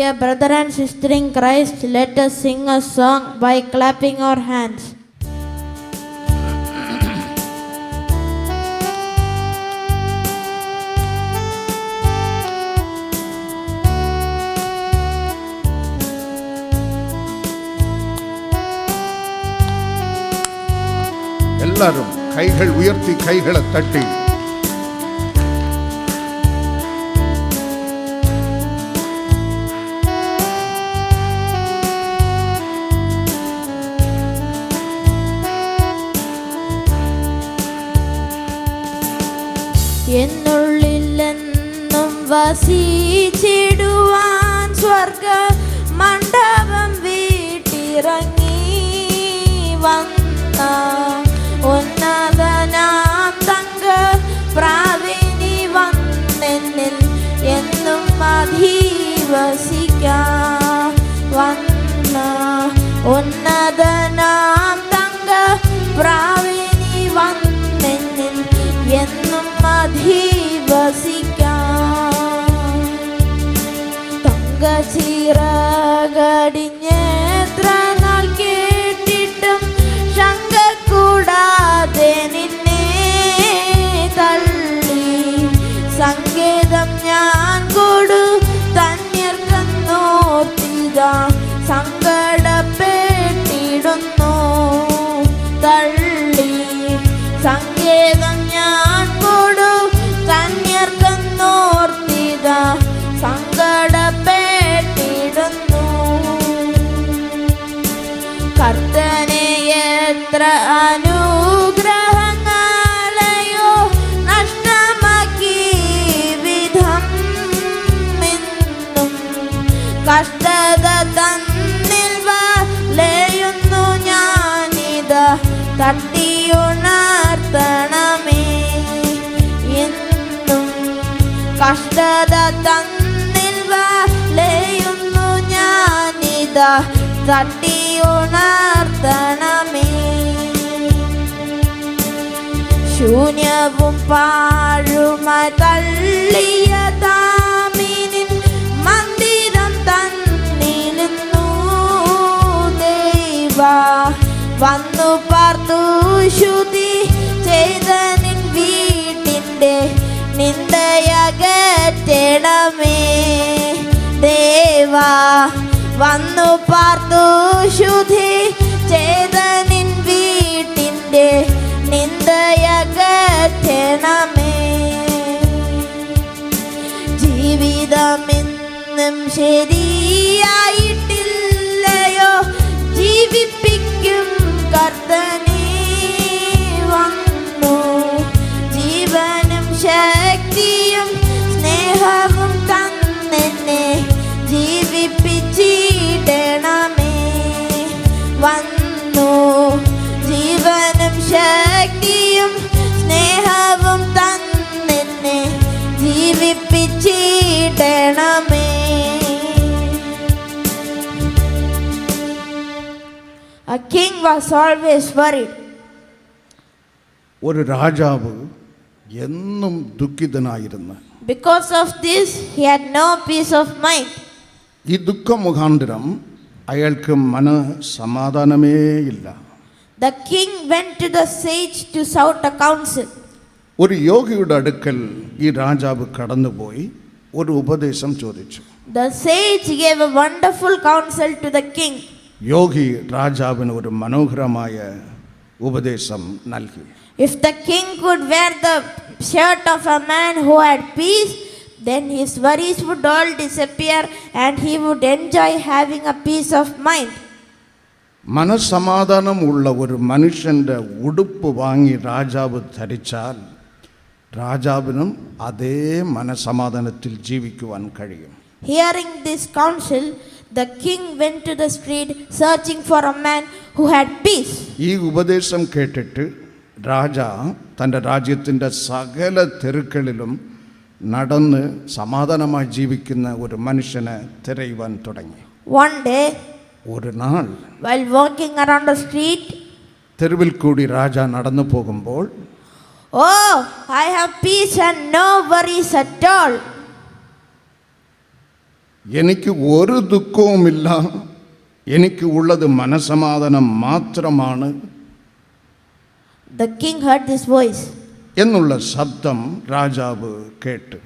Dear brother and sister in Christ, let us sing a song by clapping our hands. எல்லாரும் கைகள் உயர்த்தி கைகளை தட்டி എന്നുള്ളിലെന്നും വസിച്ചിടുവാൻ സ്വർഗ മണ്ഡപം വീട്ടിറങ്ങി വന്ന ഉന്നതനാം തങ്ക പ്രാവിനി വന്നെന്നിൽ എന്നും അധീവസിക്കാൻ വന്ന ഉന്നതനാം കർത്തനെ എത്ര അനുഗ്രഹങ്ങളെയോ നഷ്ടമാക്കി വിധം എന്നും. കഷ്ടത തന്നിൽ വലയുന്നു ഞാനിത. തട്ടിയുണർത്തണമേ എന്നും. കഷ്ടത തന്നിൽ വലയുന്നു ഞാനിത്. തട്ടിയുണർത്തണമേ ശൂന്യവും പാഴുമായി തള്ളിയ താമിനിൻ മന്ദിരം തന്നിരുന്നു. ദൈവ വന്നു പാർത്തു ശുതി ശരിയായിട്ടില്ലയോ? ജീവിപ്പിക്കും കർത്തനെ വന്നു. ജീവനും ശക്തിയും സ്നേഹവും തന്നെന്നെ ജീവിപ്പിച്ചിടണമേ. വന്നു. ജീവനും ശക്തിയും സ്നേഹവും തന്നെന്നെ ജീവിപ്പിച്ചിടണമേ. A king was always worried. ഒരു രാജാവ് എന്നും ദുഃഖിതനായിരുന്നു Because of this, he had no peace of mind. ഈ ദുഃഖം മുഖാന്തരം അയാൾക്ക് മനസമാധാനമേ ഇല്ല The king went to the sage to sound a counsel. ഒരു യോഗിയുടെ അടുക്കൽ ഈ രാജാവ് കടന്നുപോയി ഒരു ഉപദേശം ചോദിച്ചു The sage gave a wonderful counsel to the king. யோகி ராஜாவின் ஒரு மனோகரമായ உபதேசம் நல்கி If the king could wear the shirt of a man who had peace, then his worries would all disappear and he would enjoy having a peace of mind. மனசமாதானம் உள்ள ஒரு மனுஷன் உடுப்பு வாங்கி ராஜாவு தரிச்சால் ராஜாவினும் அதே மனசமாதானத்தில் ஜீவிக்குவான் கழியும் Hearing this counsel, the king went to the street searching for a man who had peace. ഈ ഉപദേശം കേട്ടിട്ട് രാജ തൻ്റെ രാജ്യത്തിൻ്റെ സകല തെരുക്കളിലും നടന്ന് സമാധാനമായി ജീവിക്കുന്ന ഒരു മനുഷ്യനെ തിരയുവാൻ തുടങ്ങി One day, ഒരു നാൾ while walking around the street, തെരുവിൽ കൂടി രാജ നടന്നു പോകുമ്പോൾ Oh, I have peace and no worries at all. എനിക്ക് ഒരു ദുഃഖവുമില്ല എനിക്ക് ഉള്ളത് മനസമാധാനം മാത്രമാണ് The king heard this voice എന്നുള്ള ശബ്ദം രാജാവ് കേട്ട്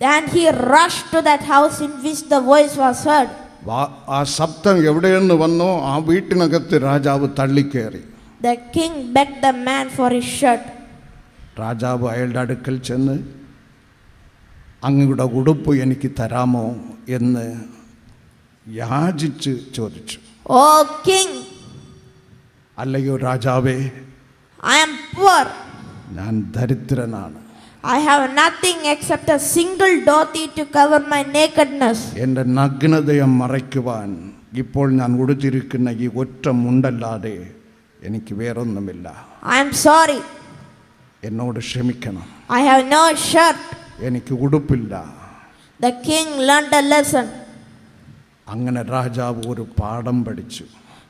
and he rushed to that house in which the voice was heard. വാ- ആ ശബ്ദം എവിടെയെന്ന് വന്നോ ആ വീട്ടിനകത്ത് രാജാവ് തള്ളിക്കയറി The king begged the man for his shirt. രാജാവ് അയാളുടെ അടുക്കൽ ചെന്ന് അങ്ങയുടെ ഉടുപ്പ് എനിക്ക് തരാമോ എന്ന് യാചിച്ച് ചോദിച്ചു. ഓ കിങ് അല്ലയോ രാജാവേ ഐ ആം പുവർ ഞാൻ ദരിദ്രനാണ്. I have nothing except a single dhoti to cover my nakedness എന്റെ നഗ്നതയെ മറയ്ക്കുവാൻ ഇപ്പോൾ ഞാൻ ഉടുത്തിരിക്കുന്ന ഈ ഒറ്റ മുണ്ടല്ലാതെ എനിക്ക് വേറൊന്നുമില്ല. ഐ ആം സോറി എന്നോട് ക്ഷമിക്കണം. I have no shirt. എനിക്ക് ഉടുപ്പില്ല The king learned a lesson. അങ്ങനെ രാജാവ് ഒരു പാഠം പഠിച്ചു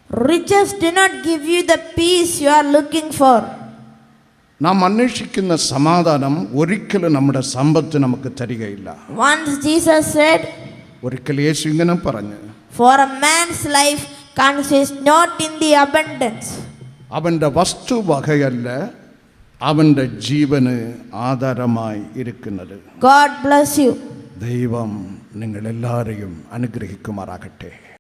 Riches do not give you the peace you are looking for. നാം അന്വേഷിക്കുന്ന സമാധാനം ഒരിക്കലും നമ്മുടെ സമ്പത്ത് നമുക്ക് തരികയില്ല Once Jesus said, ഒരിക്കൽ യേശു ഇങ്ങനെ പറഞ്ഞു For a man's life consists not in the abundance. അവന്റെ വസ്തുവകയല്ല അവന്റെ ജീവന് ആധാരമായി ഇരിക്കുന്നത്. ഗോഡ് ബ്ലസ് യു ദൈവം നിങ്ങളെല്ലാവരെയും അനുഗ്രഹിക്കുമാറാകട്ടെ.